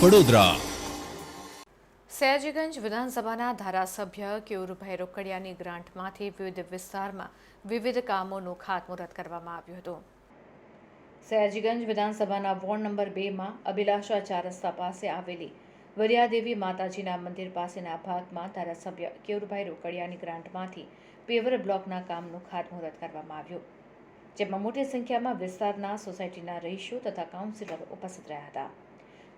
વડોદરા સયાજીગંજ વિધાનસભાના ધારાસભ્ય કેયુરભાઈ રોકડિયાની ગ્રાન્ટમાંથી વિવિધ વિસ્તારમાં વિવિધ કામોનું ખાતમુહૂર્ત કરવામાં આવ્યું હતું. સયાજીગંજ વિધાનસભાના વોર્ડ નંબર બેમાં અભિલાષા ચાર રસ્તા પાસે આવેલી વરિયાદેવી માતાજીના મંદિર પાસેના ભાગમાં ધારાસભ્ય કેયુરભાઈ રોકડિયાની ગ્રાન્ટમાંથી પેવર બ્લોકના કામનું ખાતમુહૂર્ત કરવામાં આવ્યું. જેમાં મોટી સંખ્યામાં વિસ્તારના સોસાયટીના રહીશો તથા કાઉન્સિલર ઉપસ્થિત રહ્યા હતા.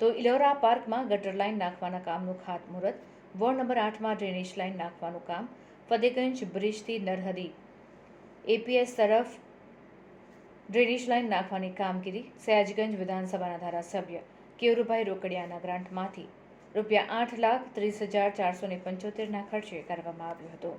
તો ઇલોરા પાર્કમાં ગટર લાઇન નાખવાના કામનું ખાતમુહૂર્ત, વોર્ડ નંબર આઠમાં ડ્રેનેજ લાઇન નાખવાનું કામ, ફતેગંજ બ્રિજથી નરહરી એપીએસ તરફ ડ્રેનેજ લાઇન નાખવાની કામગીરી, સયાજગંજ વિધાનસભાના ધારાસભ્ય કેવરુભાઈ રોકડિયાના ગ્રાન્ટમાંથી રૂપિયા આઠ લાખ ત્રીસ હજાર ચારસો ને પંચોતેરના ખર્ચે કરવામાં આવ્યું હતું.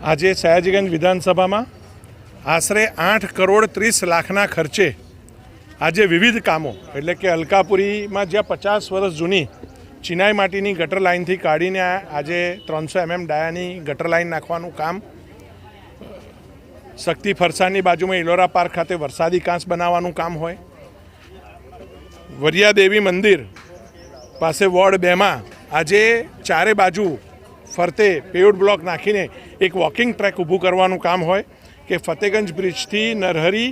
આજે સયાજીગંજ વિધાનસભામાં આશરે આઠ કરોડ ત્રીસ લાખના ખર્ચે આજે વિવિધ કામો, એટલે કે અલકાપુરીમાં જ્યાં પચાસ વર્ષ જૂની ચિનાઈ માટીની ગટર લાઇનથી કાઢીને આજે ત્રણસો એમએમ ડાયાની ગટર લાઇન નાખવાનું કામ. શક્તિ ફરસાણની બાજુમાં ઇલોરા પાર્ક ખાતે વરસાદી કાંસ બનાવવાનું કામ હોય. વરિયાદેવી મંદિર પાસે વોર્ડ બેમાં આજે ચારે બાજુ ફરતે પેવડ બ્લોક નાખીને એક વોકિંગ ટ્રેક ઊભું કરવાનું કામ હોય. કે ફતેગંજ બ્રિજથી નરહરી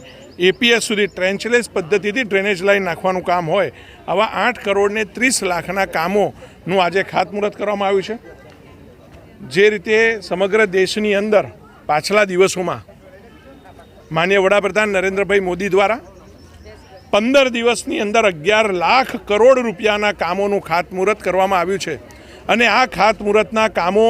એપીએસ સુધી ટ્રેન્ચલેસ પદ્ધતિથી ડ્રેનેજ લાઇન નાખવાનું કામ હોય, આવા આઠ કરોડને ત્રીસ લાખના કામોનું આજે ખાતમુહૂર્ત કરવામાં આવ્યું છે. જે રીતે સમગ્ર દેશની અંદર પાછલા દિવસોમાં માન્ય વડાપ્રધાન નરેન્દ્રભાઈ મોદી દ્વારા પંદર દિવસની અંદર અગિયાર લાખ કરોડ રૂપિયાના કામોનું ખાતમુહૂર્ત કરવામાં આવ્યું છે. અને આ ખાતમુહૂર્તના કામો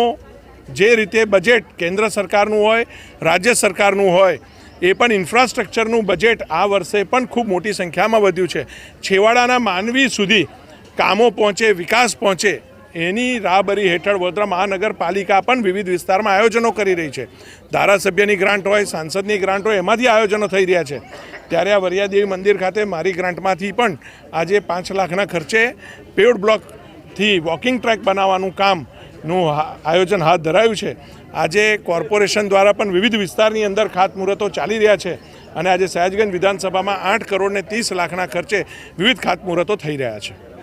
જે રીતે બજેટ કેન્દ્ર સરકારનું હોય, રાજ્ય સરકારનું હોય, એ પણ ઇન્ફ્રાસ્ટ્રક્ચરનું બજેટ આ વર્ષે પણ ખૂબ મોટી સંખ્યામાં વધ્યું છે. છેવાડાના માનવી સુધી કામો પહોંચે, વિકાસ પહોંચે, એની રાહબરી હેઠળ વડોદરા મહાનગરપાલિકા પણ વિવિધ વિસ્તારમાં આયોજનો કરી રહી છે. ધારાસભ્યની ગ્રાન્ટ હોય, સાંસદની ગ્રાન્ટ હોય, એમાંથી આયોજનો થઈ રહ્યા છે. ત્યારે આ વરિયાદેવી મંદિર ખાતે મારી ગ્રાન્ટમાંથી પણ આજે પાંચ લાખના ખર્ચે પેવડ બ્લોકથી વોકિંગ ટ્રેક બનાવવાનું કામનું હા- આયોજન હાથ ધરાયું છે. આજે કોર્પોરેશન દ્વારા પણ વિવિધ વિસ્તારની અંદર ખાતમુહૂર્તો ચાલી રહ્યા છે અને આજે સયાજગંજ વિધાનસભામાં આઠ કરોડને ત્રીસ લાખના ખર્ચે વિવિધ ખાતમુહૂર્તો થઈ રહ્યા છે.